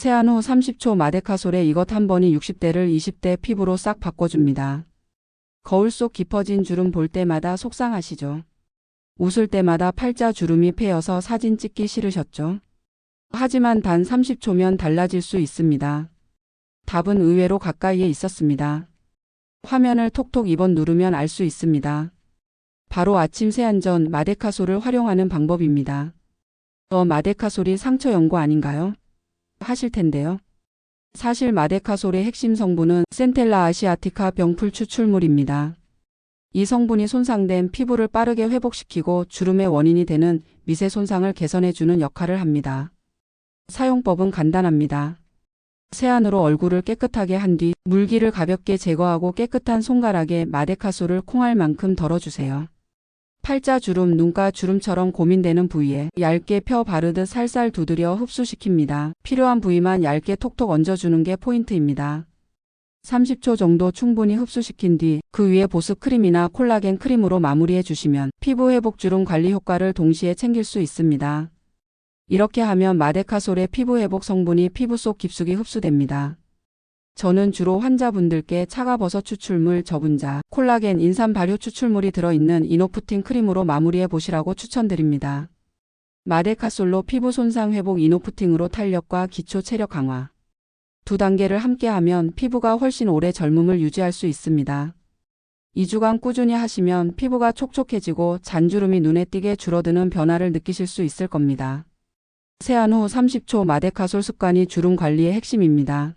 세안 후 30초 마데카솔에 이것 한 번이 60대를 20대 피부로 싹 바꿔줍니다. 거울 속 깊어진 주름 볼 때마다 속상하시죠? 웃을 때마다 팔자 주름이 패여서 사진 찍기 싫으셨죠? 하지만 단 30초면 달라질 수 있습니다. 답은 의외로 가까이에 있었습니다. 화면을 톡톡 2번 누르면 알 수 있습니다. 바로 아침 세안 전 마데카솔을 활용하는 방법입니다. 어, 마데카솔이 상처 연고 아닌가요? 하실 텐데요. 사실 마데카솔의 핵심 성분은 센텔라 아시아티카 병풀 추출물입니다. 이 성분이 손상된 피부를 빠르게 회복시키고 주름의 원인이 되는 미세 손상을 개선해주는 역할을 합니다. 사용법은 간단합니다. 세안으로 얼굴을 깨끗하게 한 뒤 물기를 가볍게 제거하고 깨끗한 손가락에 마데카솔을 콩알 만큼 덜어주세요. 팔자 주름, 눈가 주름처럼 고민되는 부위에 얇게 펴 바르듯 살살 두드려 흡수시킵니다. 필요한 부위만 얇게 톡톡 얹어주는 게 포인트입니다. 30초 정도 충분히 흡수시킨 뒤 그 위에 보습 크림이나 콜라겐 크림으로 마무리해 주시면 피부 회복 주름 관리 효과를 동시에 챙길 수 있습니다. 이렇게 하면 마데카솔의 피부 회복 성분이 피부 속 깊숙이 흡수됩니다. 저는 주로 환자분들께 차가버섯 추출물, 저분자, 콜라겐, 인삼 발효 추출물이 들어있는 이노프틴 크림으로 마무리해 보시라고 추천드립니다. 마데카솔로 피부 손상 회복 이노프팅으로 탄력과 기초 체력 강화. 두 단계를 함께 하면 피부가 훨씬 오래 젊음을 유지할 수 있습니다. 2주간 꾸준히 하시면 피부가 촉촉해지고 잔주름이 눈에 띄게 줄어드는 변화를 느끼실 수 있을 겁니다. 세안 후 30초 마데카솔 습관이 주름 관리의 핵심입니다.